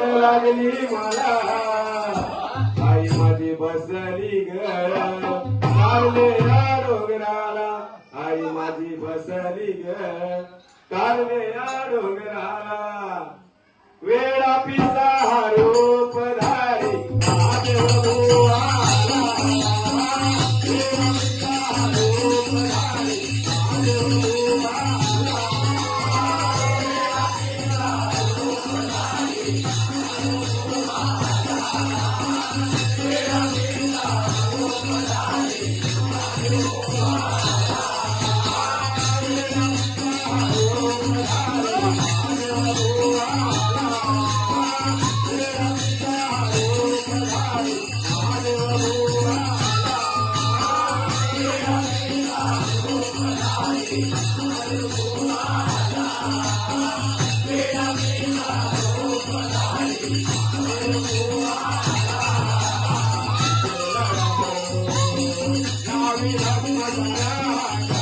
लागली मला आई माझी बसली ग मारले या डोंगराला आई माझी बसली ग कारले या डोंगराला वेळा पिसा हली हली हर को हली Bye.